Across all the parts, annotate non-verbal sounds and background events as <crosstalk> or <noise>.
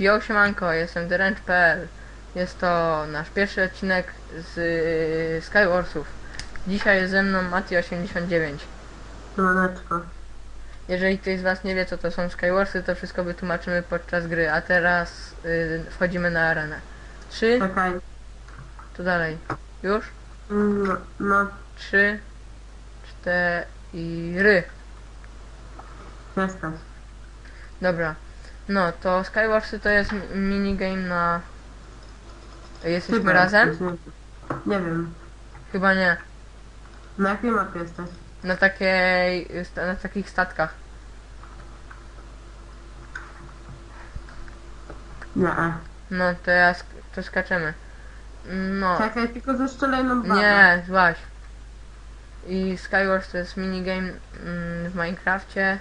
Yo, siemanko, jestem TheRanch.pl. Jest to nasz pierwszy odcinek z y, Skywarsów. Dzisiaj jest ze mną Mati89. Siemaneczko. Jeżeli ktoś z was nie wie co to są Skywarsy, to wszystko wytłumaczymy podczas gry, a teraz y, wchodzimy na arenę. Trzy, Czekaj. to dalej. Już? No, no Trzy, cztery. jesteś. Dobra. No, to Skywarsy to jest mi- minigame na... Jesteśmy Chyba razem? Nie, wiem. Chyba nie. Na jakiej mapie jesteś? Na takiej, na takich statkach. Nie. No, to ja, sk- to skaczemy. No, Czekaj, tylko zestrzelaj nam babę. nie, złaś. I Skywars to jest minigame mm, w Minecrafcie.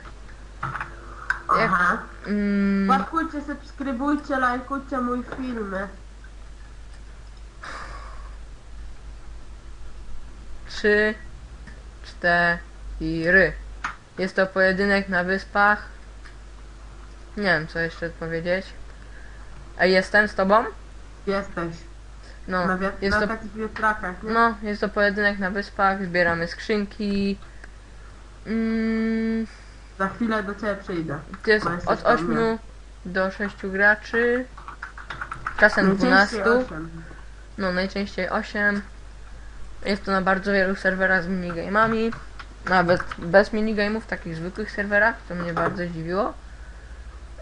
Jak, Aha. Mm, Łapkujcie, subskrybujcie, lajkujcie mój filmy. trzy, cztery. Jest to pojedynek na wyspach. Nie wiem, co jeszcze powiedzieć. A jestem z tobą? Jesteś. No, na wiat- jest na to takich wiatrakach, nie? No, jest to pojedynek na wyspach, zbieramy skrzynki. Mm, Za chwilę do ciebie przyjdę. to jest Bo jesteś od tam, 8 nie? do 6 graczy. Czasem Najczęściej 12. osiem. No, najczęściej 8. Jest to na bardzo wielu serwerach z minigamami. Nawet bez minigame'ów, takich zwykłych serwerach, to mnie bardzo zdziwiło.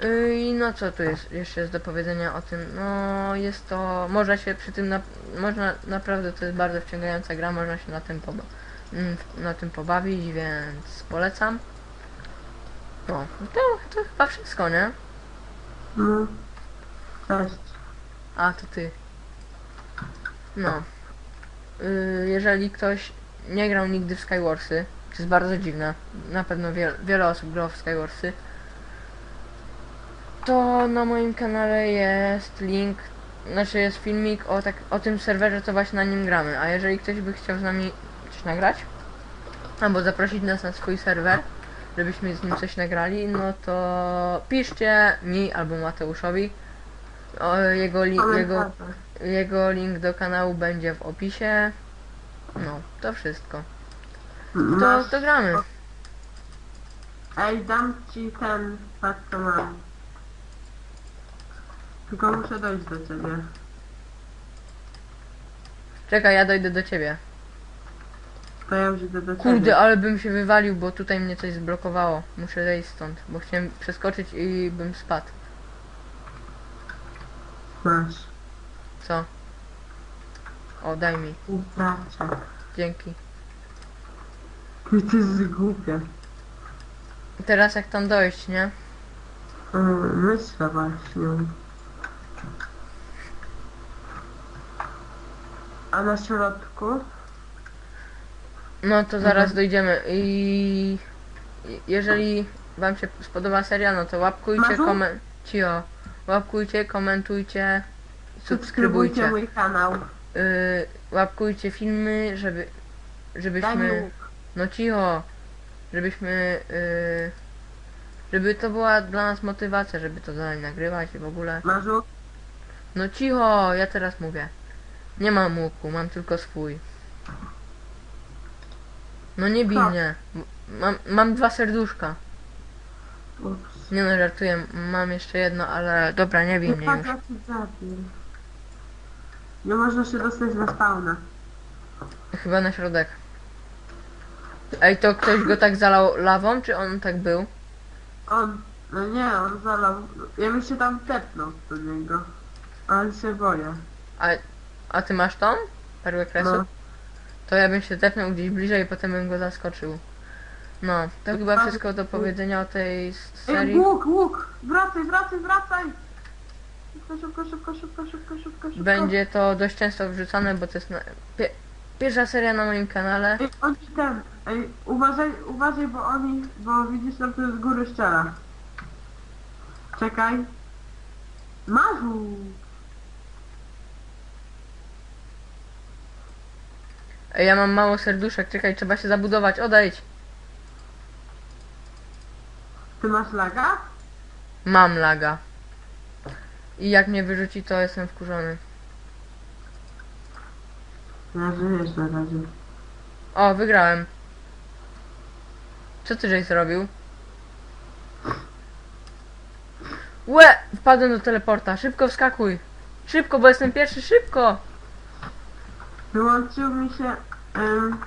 Yy, I no co tu jest jeszcze jest do powiedzenia o tym? No jest to, można się przy tym, na, można naprawdę to jest bardzo wciągająca gra, można się na tym, poba mm, na tym pobawić, więc polecam. No, to, to chyba wszystko, nie? No. Cześć. A, to ty. No. Y, jeżeli ktoś nie grał nigdy w Skywarsy, to jest bardzo dziwne, na pewno wiele, wiele osób grało w Skywarsy, to na moim kanale jest link, znaczy jest filmik o, tak, o tym serwerze, co właśnie na nim gramy. A jeżeli ktoś by chciał z nami coś nagrać, albo zaprosić nas na swój serwer, żebyśmy z nim coś nagrali, no to piszcie mi albo Mateuszowi. O, jego, li, jego, jego link do kanału będzie w opisie. No, to wszystko. To, Masz... to gramy. Ej, dam ci ten, patrz co mam. Tylko muszę dojść do ciebie. Czekaj, ja dojdę do ciebie. Do ciebie. Kurde, ale bym się wywalił, bo tutaj mnie coś zblokowało. Muszę zejść stąd, bo chciałem przeskoczyć i bym spadł. Masz. Co? O, daj mi. Upraczek. Dzięki. Ty to jest głupie. I teraz jak tam dojść, nie? Mm, Myślę właśnie. A na środku? No to zaraz Mhm. dojdziemy i jeżeli wam się spodoba seria, no to łapkujcie, Mazu? komen... Cio. Łapkujcie, komentujcie, subskrybujcie. mój kanał. Y, łapkujcie filmy, żeby Daj mi żebyśmy łuk. no cicho, żebyśmy y, żeby to była dla nas motywacja, żeby to dalej nagrywać i w ogóle. Masz łuk? No cicho, ja teraz mówię. Nie mam łuku, mam tylko swój. No nie bij mnie. Mam, mam dwa serduszka. Ups. Nie no, żartuję, mam jeszcze jedno, ale dobra, nie bij Nie mnie już. zabił. Nie można się dostać na spawna. Chyba na środek. Ej, to ktoś go tak zalał lawą, czy on tak był? On, no nie, on zalał. Ja bym się tam tepnął do niego. Ale się boję. A, a ty masz tą? Perłę kresu? No. To ja bym się tepnął gdzieś bliżej i potem bym go zaskoczył. No, to chyba wszystko do powiedzenia o tej s- Ej, serii. łuk, łuk! Wracaj, wracaj, wracaj! Szybko, szybko, szybko, szybko, szybko, szybko, szybko. Będzie to dość często wrzucane, bo to jest na, pie, pierwsza seria na moim kanale. Ej, oni ten, ej, uważaj, uważaj, bo oni, bo widzisz tam tu z góry ściana. Czekaj. Mazu! Ej, ja mam mało serduszek, czekaj, trzeba się zabudować, odejdź. Ty masz laga? Mam laga. I jak mnie wyrzuci, to jestem wkurzony. Ja żyjesz na razie. O, wygrałem. Co ty żeś zrobił? Łe! Wpadłem do teleporta. Szybko wskakuj. Szybko, bo jestem pierwszy. Szybko! Wyłączył mi się... Em,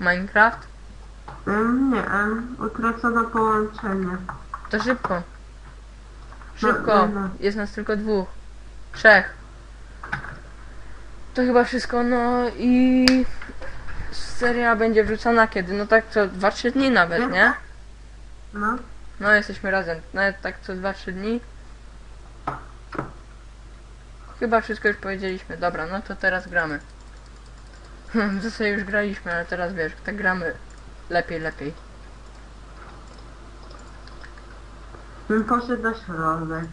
Minecraft? em, nie, em, utracono połączenie. To szybko. No, Szybko. no, no. Jest nas tylko dwóch. Trzech. To chyba wszystko, no i... Seria będzie wrzucana kiedy? No tak co 2-3 dni nawet, nie? No. No jesteśmy razem. Nawet tak co 2-3 dni. Chyba wszystko już powiedzieliśmy. Dobra, no to teraz gramy. Hmm, To sobie już graliśmy, ale teraz wiesz, tak gramy lepiej, lepiej. Bym poszedł na środek.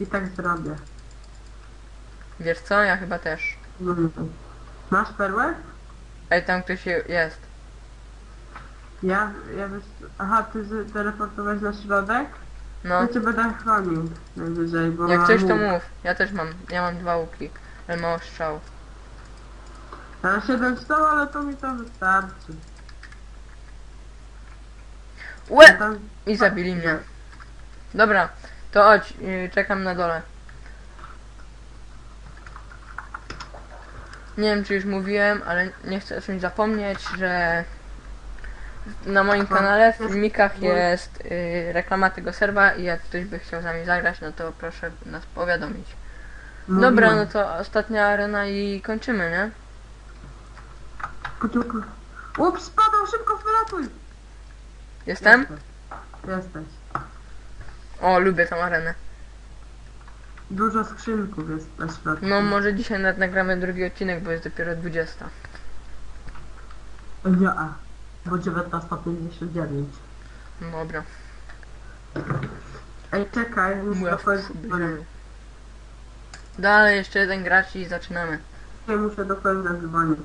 I tak zrobię. Wiesz co? Ja chyba też. Mm. Masz perłę? Ej, tam ktoś je- jest. Ja, ja wiesz... Aha, ty teleportowałeś na środek? No, To cię będę chronił najwyżej, bo jak mam coś to łuk. mów. Ja też mam. Ja mam dwa łuki. Ale mało strzał. Ja 7 stał, ale to mi to wystarczy. Ja Łe! tam... I zabili mnie. Dobra, to chodź, yy, czekam na dole. Nie wiem czy już mówiłem, ale nie chcę o czymś zapomnieć, że na moim kanale w filmikach jest yy, reklama tego serwa i jak ktoś by chciał z nami zagrać, no to proszę nas powiadomić. Dobra, no to ostatnia arena i kończymy, nie? Kuciuku. Ups, spadał, szybko wylatuj! Jestem? Jesteś. O, lubię tą arenę. Dużo skrzynków jest na środku. No może dzisiaj nawet nagramy drugi odcinek, bo jest dopiero 20. Nie, bo 19.59. Dobra. Ej, czekaj, muszę Moja do dzwonić. Dalej jeszcze jeden gracz i zaczynamy. Ja muszę do kogoś zadzwonić.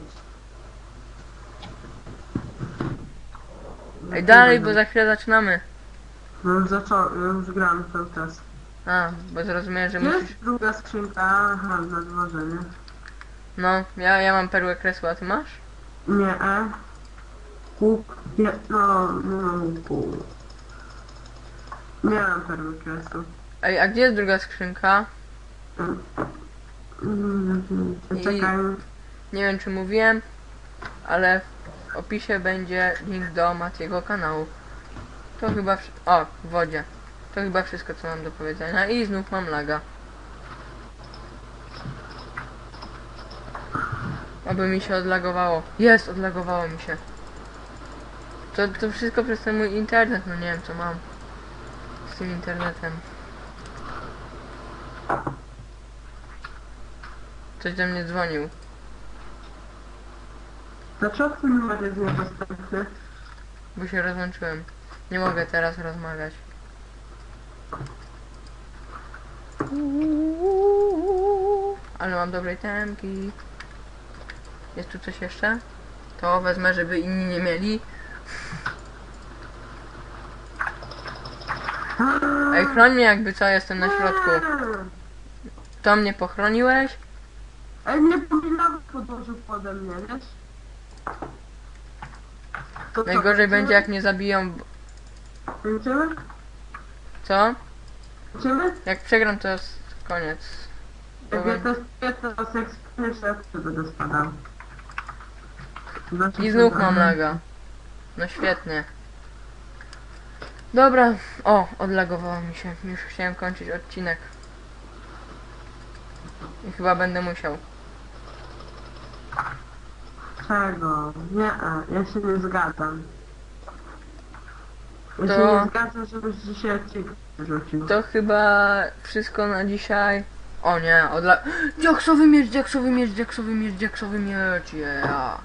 Ej, dalej, bo za chwilę zaczynamy. No już zacząłem, ja już gram cały czas. A, bo zrozumiałem, że Gdzie musisz... jest druga skrzynka? Aha, na dworze, nie? No, ja, ja mam perłę kresła, a ty masz? Nie, e. Łuk. Nie, no, no, łuku. Nie mam perły kresu. Ej, a gdzie jest druga skrzynka? Mm, I- Czekaj. Nie wiem, czy mówiłem, ale opisie będzie link do Matiego kanału. To chyba... O, w wodzie. To chyba wszystko, co mam do powiedzenia. I znów mam laga. Oby mi się odlagowało. Jest, odlagowało mi się. To, to wszystko przez ten mój internet, no nie wiem co mam z tym internetem. Ktoś do mnie dzwonił. Dlaczego twój numer jest niedostępny? Bo się rozłączyłem. Nie mogę teraz rozmawiać. Ale mam dobrej temki. Jest tu coś jeszcze? To wezmę, żeby inni nie mieli. Ej, chroń mnie jakby co, jestem na środku. To mnie pochroniłeś? Ej, nie pominąłem podłożył pode mnie, wiesz? To co, Najgorzej będzie jak mnie zabiją. b- Kończymy? Co? Kończymy? Jak przegram to jest koniec. Jak ja ja też będę spadał. Znaczy, I znów że- mam laga. No świetnie. Dobra, o, odlagowało mi się. Już chciałem kończyć odcinek. I chyba będę musiał. Czego? Nie, ja się nie zgadzam. Ja To- się nie zgadzam, żebyś dzisiaj odcinek rzucił. To chyba wszystko na dzisiaj. O nie, odla... Diaksowy <gasps> miecz, diaksowy miecz, diaksowy miecz, diaksowy miecz, yeah.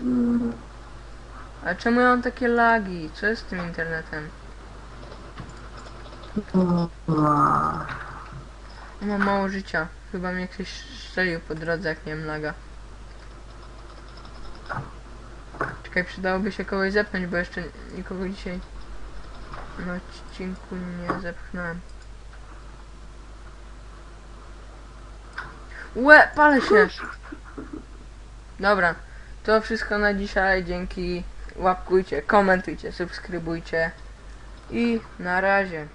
Mm, Ale czemu ja mam takie lagi? Co jest z tym internetem? kurwa. Mam mało życia. Chyba mnie ktoś strzelił po drodze, jak miałem laga. Czekaj, przydałoby się kogoś zepchnąć, bo jeszcze nikogo dzisiaj na odcinku nie zepchnąłem. Łe, palę się! Dobra, to wszystko na dzisiaj. Dzięki. Łapkujcie, komentujcie, subskrybujcie. I na razie.